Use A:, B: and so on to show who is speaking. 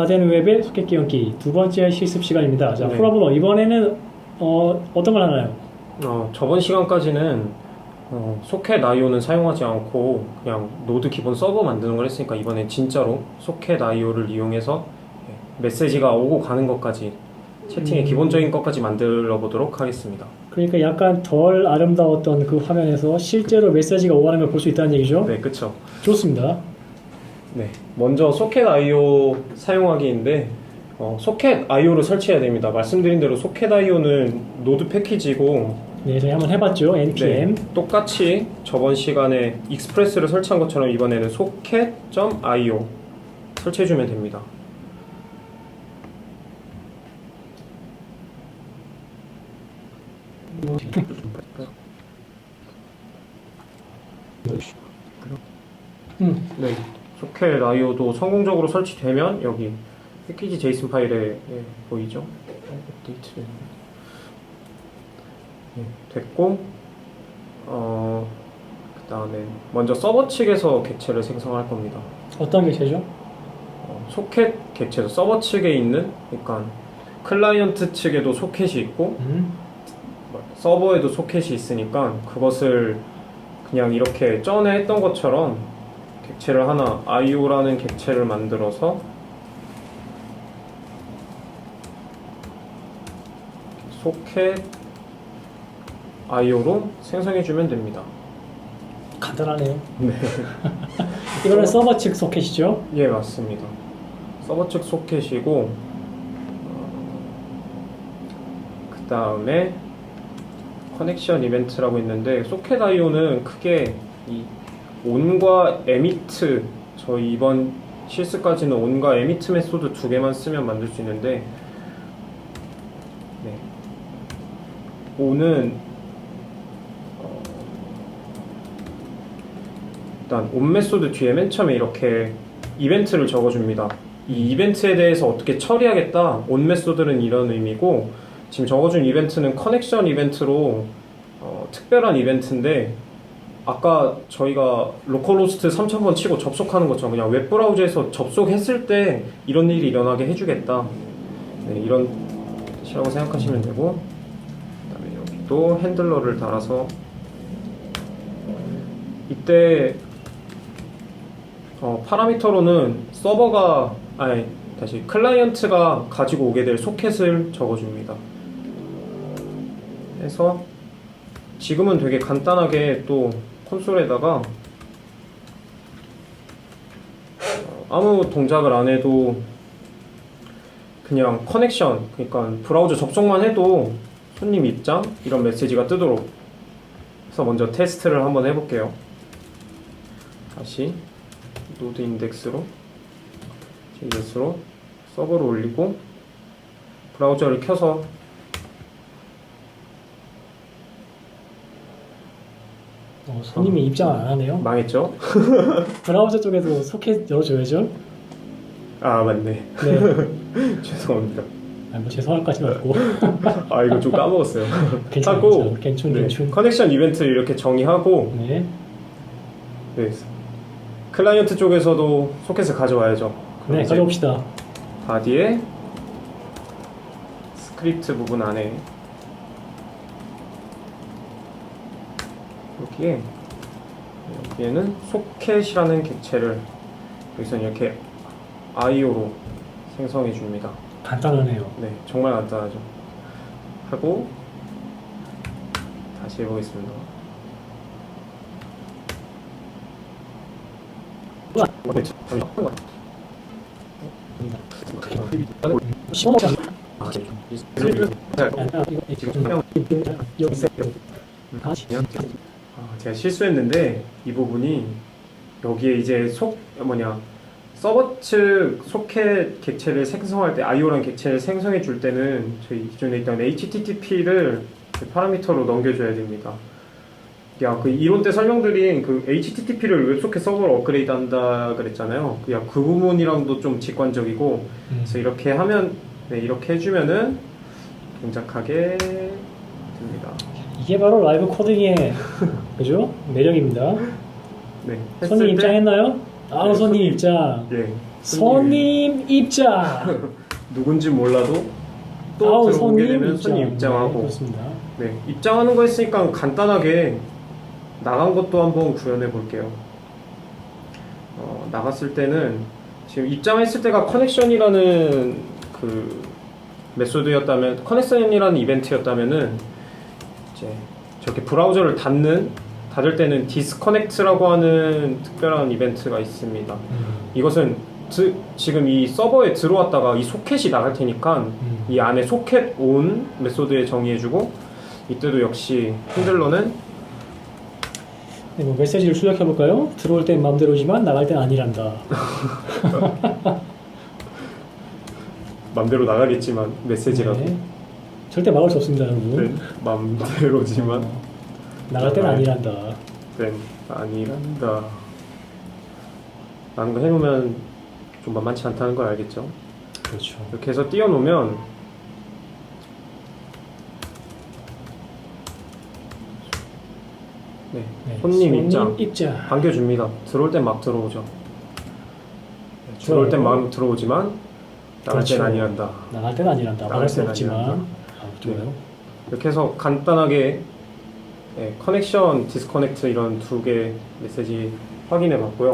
A: 다 되는 웹의 소켓 끼얹기 두 번째 실습 시간입니다. 자,
B: 네.
A: 프로브로 이번에는 어, 어떤 걸 하나요?
B: 어, 저번 시간까지는 어, 소켓 IO는 사용하지 않고 그냥 노드 기본 서버 만드는 걸 했으니까 이번엔 진짜로 소켓 IO를 이용해서 예, 메시지가 오고 가는 것까지 채팅의
A: 음.
B: 기본적인 것까지 만들어 보도록 하겠습니다.
A: 그러니까 약간 덜 아름다웠던 그 화면에서 실제로 메시지가 오가는 걸 볼 수 있다는 얘기죠.
B: 네, 그쵸.
A: 좋습니다.
B: 네, 먼저 소켓 IO 사용하기인데 어, 소켓 IO를 설치해야 됩니다. 말씀드린 대로 소켓 IO는 노드 패키지고
A: 네, 저희 한번 해봤죠. npm.
B: 네, 똑같이 저번 시간에 익스프레스를 설치한 것처럼 이번에는 socket.io 설치해주면 됩니다.
A: 음,
B: 네, 소켓 IO도 성공적으로 설치되면 여기 패키지 제이슨 파일에 예, 보이죠? 업데이트 네, 됐고 어, 그 다음에 먼저 서버 측에서 객체를 생성할 겁니다.
A: 어떤 객체죠?
B: 어, 소켓 객체도 서버 측에 있는 그러니까 클라이언트 측에도 소켓이 있고
A: 음,
B: 뭐, 서버에도 소켓이 있으니까 그것을 그냥 이렇게 전에 했던 것처럼 객체를 하나 IO라는 객체를 만들어서 소켓 IO로 생성해주면 됩니다.
A: 간단하네요.
B: 네.
A: 이거는 서버 측 소켓이죠.
B: 예, 맞습니다. 서버 측 소켓이고, 그 다음에 커넥션 이벤트라고 있는데, 소켓 IO는 크게 이 온과 에미트, 저희 이번 실습까지는 온과 에미트 메소드 두 개만 쓰면 만들 수 있는데, 네. 온은 어, 일단 온 메소드 뒤에 맨 처음에 이렇게 이벤트를 적어줍니다. 이 이벤트에 대해서 어떻게 처리하겠다. 온 메소드는 이런 의미고 지금 적어준 이벤트는 커넥션 이벤트로 어, 특별한 이벤트인데 아까 저희가 로컬호스트 3000번 치고 접속하는 것처럼 그냥 웹브라우저에서 접속했을 때 이런 일이 일어나게 해주겠다. 네, 이런 뜻이라고 생각하시면 되고 그다음에 여기도 핸들러를 달아서 이때 어, 파라미터로는 서버가 아니 다시 클라이언트가 가지고 오게 될 소켓을 적어줍니다. 해서 지금은 되게 간단하게 또 콘솔에다가 어, 아무 동작을 안 해도 그냥 커넥션 그러니까 브라우저 접속만 해도 손님 입장 이런 메시지가 뜨도록 그래서 먼저 테스트를 한번 해볼게요. 다시 노드 인덱스로 JS로 서버로 올리고 브라우저를 켜서
A: 어, 손님이 입장을 안 하네요.
B: 망했죠?
A: 브라우저 쪽에도 소켓 열어줘야죠.
B: 아 맞네
A: 네.
B: 죄송합니다
A: 아, 뭐 죄송할 까지 말고.
B: 아 이거 좀 까먹었어요 하고
A: 괜찮아. 괜춘,
B: 네,
A: 괜춘.
B: 커넥션 이벤트를 이렇게 정의하고
A: 네.
B: 네, 클라이언트 쪽에서도 소켓을 가져와야죠 그럼
A: 네,
B: 이제
A: 가져옵시다.
B: 바디에 스크립트 부분 안에 여기에 여기에는 소켓이라는 객체를 여기서 이렇게 IO로 생성해 줍니다.
A: 간단하네요.
B: 네, 정말 간단하죠. 하고 다시 해보겠습니다. 제가 실수했는데 이 부분이 여기에 이제 속 뭐냐 서버 측 소켓 객체를 생성할 때 IO란 객체를 생성해 줄 때는 저희 기존에 있던 HTTP를 파라미터로 넘겨줘야 됩니다. 야, 그 이론 때 설명드린 그 HTTP를 웹소켓 서버로 업그레이드 한다 그랬잖아요. 그야 그 부분이랑도 좀 직관적이고
A: 음.
B: 그래서 이렇게 하면 네, 이렇게 해주면은 동작하게.
A: 이게 바로 라이브 코딩의 그죠? 매력입니다.
B: 네. 했을
A: 손님
B: 때-
A: 입장했나요? 아,
B: 네,
A: 손님
B: 손님.
A: 입장.
B: 예.
A: 손님 입장.
B: 누군지 몰라도 또
A: 아우,
B: 들어오게 되면 손님
A: 네,
B: 입장하고
A: 그렇습니다.
B: 네, 입장하는 거 했으니까 간단하게 나간 것도 한번 구현해 볼게요. 어, 나갔을 때는 지금 입장했을 때가 커넥션이라는 그 메소드였다면 커넥션이라는 이벤트였다면은 이제 저렇게 브라우저를 닫는 닫을 때는 디스커넥트라고 하는 특별한 이벤트가 있습니다.
A: 음,
B: 이것은 드- 지금 이 서버에 들어왔다가 이 소켓이 나갈 테니까
A: 음.
B: 이 안에 소켓 온 메소드에 정의해주고 이때도 역시 핸들러는
A: 네, 뭐 메시지를 출력해 볼까요? 들어올 땐 마음대로지만 나갈 땐 아니란다.
B: 맘대로 나가겠지만 메시지라도
A: 네. 절대 막을 수 없습니다, 여러분.
B: 네, 맘대로지만
A: 어, 나갈 땐
B: 나가야-
A: 아니란다.
B: 네, 아니란다 라는 거 해놓으면 좀 만만치 않다는 걸 알겠죠
A: 그렇죠.
B: 이렇게 해서 띄워놓으면 네,
A: 네,
B: 손님 입장
A: 입장.
B: 반겨줍니다. 들어올 땐 막 들어오죠. 네, 들어올 땐. 막 들어오지만 나갈 땐
A: 그렇죠.
B: 아니란다.
A: 나갈 땐 아니란다.
B: 나갈 수땐
A: 없지만.
B: 아니란다.
A: 아, 좋아요.
B: 이렇게 해서 간단하게 네, 커넥션, 디스커넥트 이런 두 개 메시지 확인해 봤고요.